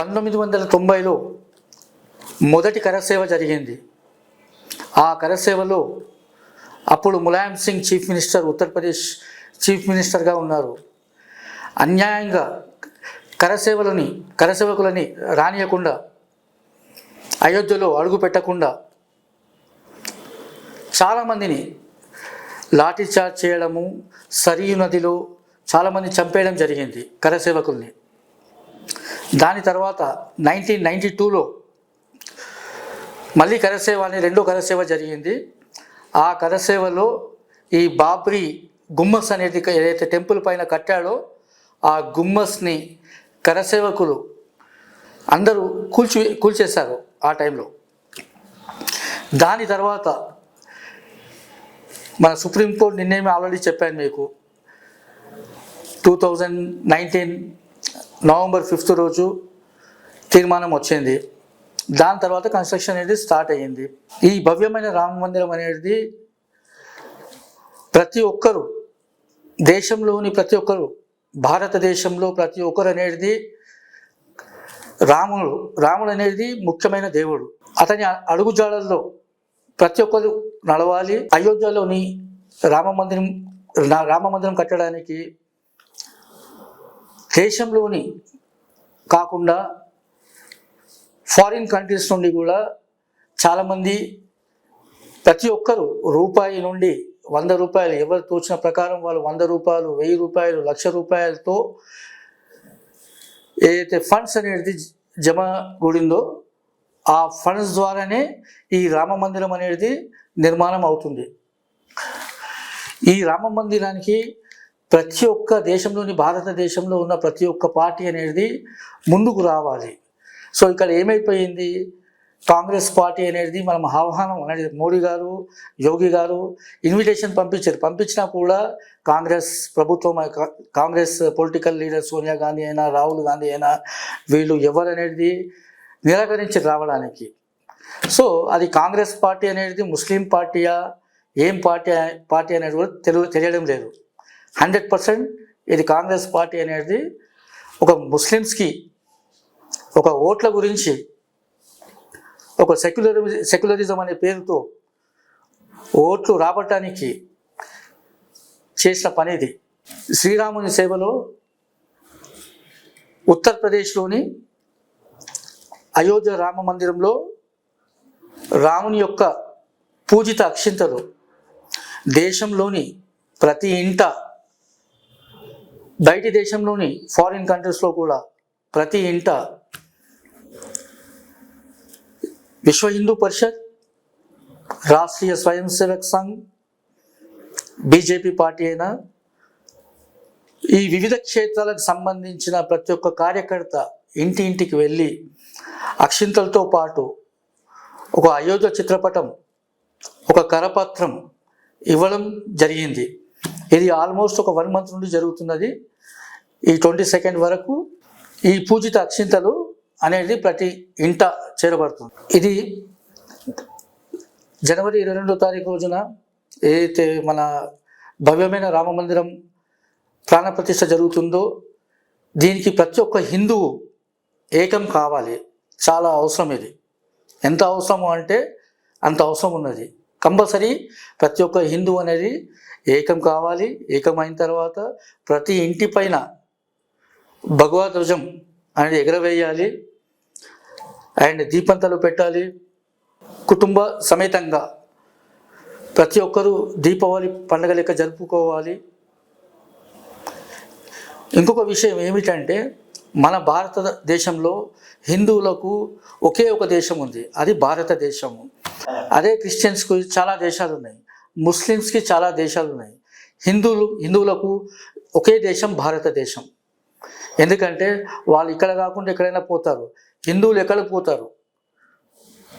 పంతొమ్మిది వందల తొంభైలో మొదటి కరసేవ జరిగింది. ఆ కరసేవలో అప్పుడు Mulayam Singh chief minister Uttar Pradesh chief మినిస్టర్గా ఉన్నారు. అన్యాయంగా కరసేవలని కరసేవకులని రానియకుండా అయోధ్యలో అడుగు పెట్టకుండా చాలామందిని లాఠీ చార్జ్ చేయడము సరియు నదిలో చాలామంది చంపేయడం జరిగింది కరసేవకుల్ని. దాని తర్వాత నైన్టీన్ నైంటీ టూలో మళ్ళీ కరసేవ అనే రెండో కరసేవ జరిగింది. ఆ కరసేవలో ఈ బాబ్రీ గుమ్మస్ అనేది ఏదైతే టెంపుల్ పైన కట్టాడో ఆ గుమ్మస్ని కరసేవకులు అందరూ కూల్చి కూల్చేశారు ఆ టైంలో. దాని తర్వాత మన సుప్రీంకోర్టు నిన్నేమి ఆల్రెడీ చెప్పాను మీకు. Two thousand nineteen November fifth రోజు తీర్మానం వచ్చింది. దాని తర్వాత కన్స్ట్రక్షన్ అనేది స్టార్ట్ అయ్యింది. ఈ భవ్యమైన రామ మందిరం అనేది ప్రతి ఒక్కరు దేశంలోని ప్రతి ఒక్కరు భారతదేశంలో ప్రతి ఒక్కరు అనేది రాముడు రాముడు అనేది ముఖ్యమైన దేవుడు. అతని అడుగుజాడల్లో ప్రతి ఒక్కరు నడవాలి. అయోధ్యలోని రామ మందిరం రామ మందిరం కట్టడానికి దేశంలోని కాకుండా ఫారిన్ కంట్రీస్ నుండి కూడా చాలామంది ప్రతి ఒక్కరు రూపాయి నుండి వంద రూపాయలు ఎవరు తోచిన ప్రకారం వాళ్ళు వంద రూపాయలు వెయ్యి రూపాయలు లక్ష రూపాయలతో ఏదైతే ఫండ్స్ అనేది జమ కూడిందో ఆ ఫండ్స్ ద్వారానే ఈ రామ మందిరం అనేది నిర్మాణం అవుతుంది. ఈ రామ మందిరానికి ప్రతి ఒక్క దేశంలోని భారతదేశంలో ఉన్న ప్రతి ఒక్క పార్టీ అనేది ముందుకు రావాలి. సో ఇక్కడ ఏమైపోయింది? కాంగ్రెస్ పార్టీ అనేది మనం ఆహ్వానం అనేది మోడీ గారు యోగి గారు ఇన్విటేషన్ పంపించారు. పంపించినా కూడా కాంగ్రెస్ ప్రభుత్వం కా- కాంగ్రెస్ పొలిటికల్ లీడర్ సోనియా గాంధీ అయినా రాహుల్ గాంధీ అయినా వీళ్ళు ఎవరు అనేది నిరాకరించి రావడానికి. సో అది కాంగ్రెస్ పార్టీ అనేది ముస్లిం పార్టీయా ఏం పార్టీ పార్టీ అనేది కూడా తెలియడం లేదు. హండ్రెడ్ పర్సెంట్ ఇది కాంగ్రెస్ పార్టీ అనేది ఒక ముస్లిమ్స్కి ఒక ఓట్ల గురించి ఒక సెక్యులరి సెక్యులరిజం అనే పేరుతో ఓట్లు రాబట్టడానికి చేసిన పని ఇది శ్రీరాముని సేవలో ఉత్తరప్రదేశ్లోని అయోధ్య రామ మందిరంలో రాముని యొక్క పూజిత అక్షింతలు దేశంలోని ప్రతి ఇంట బయటి దేశంలోని ఫారిన్ కంట్రీస్లో కూడా ప్రతి ఇంట విశ్వ హిందూ పరిషత్ రాష్ట్రీయ స్వయం సేవక్ సంఘ్ బీజేపీ పార్టీ అయినా ఈ వివిధ క్షేత్రాలకు సంబంధించిన ప్రతి ఒక్క కార్యకర్త ఇంటి ఇంటికి వెళ్ళి అక్షింతలతో పాటు ఒక అయోధ్య చిత్రపటం ఒక కరపత్రం ఇవ్వడం జరిగింది. ఇది ఆల్మోస్ట్ ఒక వన్ మంత్ నుండి జరుగుతున్నది. ఈ ట్వంటీ సెకండ్ వరకు ఈ పూజిత అక్షింతలు అనేది ప్రతి ఇంట చేరబడుతుంది. ఇది జనవరి ఇరవై రెండో తారీఖు రోజున ఏదైతే మన భవ్యమైన రామ మందిరం ప్రాణప్రతిష్ఠ జరుగుతుందో దీనికి ప్రతి ఒక్క హిందువు ఏకం కావాలి. చాలా అవసరం ఇది. ఎంత అవసరము అంటే అంత అవసరం ఉన్నది. కంపల్సరీ ప్రతి ఒక్క హిందూ అనేది ఏకం కావాలి. ఏకమైన తర్వాత ప్రతి ఇంటి పైన అనేది ఎగరవేయాలి. అండ్ దీపంతలు పెట్టాలి. కుటుంబ సమేతంగా ప్రతి ఒక్కరూ దీపావళి పండుగ లెక్క జరుపుకోవాలి. ఇంకొక విషయం ఏమిటంటే మన భారతదేశంలో హిందువులకు ఒకే ఒక దేశం ఉంది. అది భారతదేశము. అదే క్రిస్టియన్స్కి చాలా దేశాలు ఉన్నాయి. ముస్లిమ్స్కి చాలా దేశాలు ఉన్నాయి. హిందువులు హిందువులకు ఒకే దేశం భారతదేశం. ఎందుకంటే వాళ్ళు ఇక్కడ కాకుండా ఎక్కడైనా పోతారు. హిందువులు ఎక్కడికి పోతారు?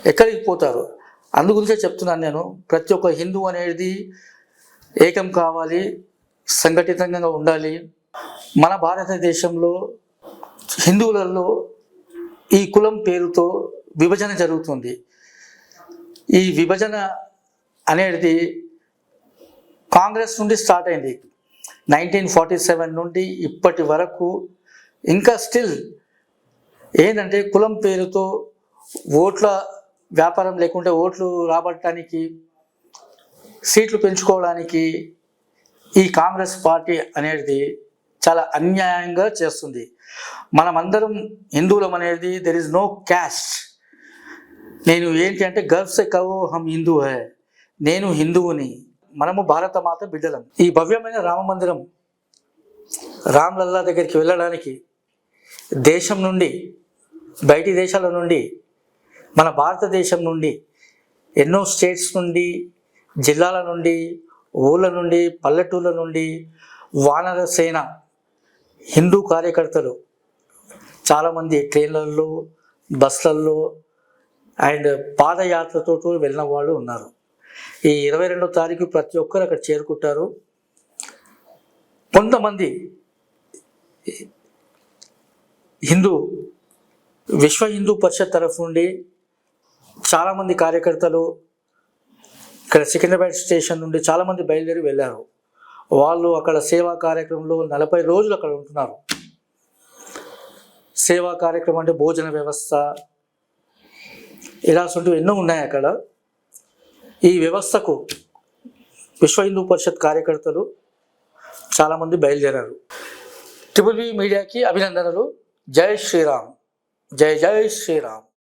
ఎక్కడికి పోతారు? అందుగురించే చెప్తున్నాను నేను. ప్రతి ఒక్క హిందూ అనేది ఏకం కావాలి సంఘటితంగా ఉండాలి. మన భారతదేశంలో హిందువులలో ఈ కులం పేరుతో విభజన జరుగుతుంది. ఈ విభజన అనేది కాంగ్రెస్ నుండి స్టార్ట్ అయింది. నైన్టీన్ ఫార్టీ సెవెన్ నుండి ఇప్పటి వరకు ఇంకా స్టిల్ ఏంటంటే కులం పేరుతో ఓట్ల వ్యాపారం లేకుంటే ఓట్లు రాబట్టడానికి సీట్లు పెంచుకోవడానికి ఈ కాంగ్రెస్ పార్టీ అనేది చాలా అన్యాయంగా చేస్తుంది. మనమందరం హిందువులం అనేది దెర్ ఇస్ నో క్యాస్ట్ నేను ఏంటి అంటే గర్వ్ సే కవో హమ్ హిందూ హే నేను హిందువుని. మనము భారత మాత బిడ్డలం. ఈ భవ్యమైన రామ మందిరం రామ్లల్లా దగ్గరికి వెళ్ళడానికి దేశం నుండి బయటి దేశాల నుండి మన భారతదేశం నుండి ఎన్నో స్టేట్స్ నుండి జిల్లాల నుండి ఊళ్ళ నుండి పల్లెటూళ్ళ నుండి వానర సేన హిందూ కార్యకర్తలు చాలామంది ట్రైన్లలో బస్సులలో అండ్ పాదయాత్రతో వెళ్ళిన వాళ్ళు ఉన్నారు. ఈ ఇరవై రెండో తారీఖు ప్రతి ఒక్కరు అక్కడ చేరుకుంటారు. కొంతమంది హిందూ విశ్వ హిందూ పరిషత్ తరఫు నుండి చాలామంది కార్యకర్తలు ఇక్కడ సికింద్రాబాద్ స్టేషన్ నుండి చాలామంది బయలుదేరి వెళ్ళారు. వాళ్ళు అక్కడ సేవా కార్యక్రమంలో నలభై రోజులు అక్కడ ఉంటున్నారు. సేవా కార్యక్రమం అంటే భోజన వ్యవస్థ ఇలాంటివి ఎన్నో ఉన్నాయి అక్కడ. ఈ వ్యవస్థకు విశ్వ హిందూ పరిషత్ కార్యకర్తలు చాలామంది బయలుదేరారు. ట్రిపుల్ బి మీడియాకి అభినందనలు. జై శ్రీరామ్. జై జై శ్రీరామ్.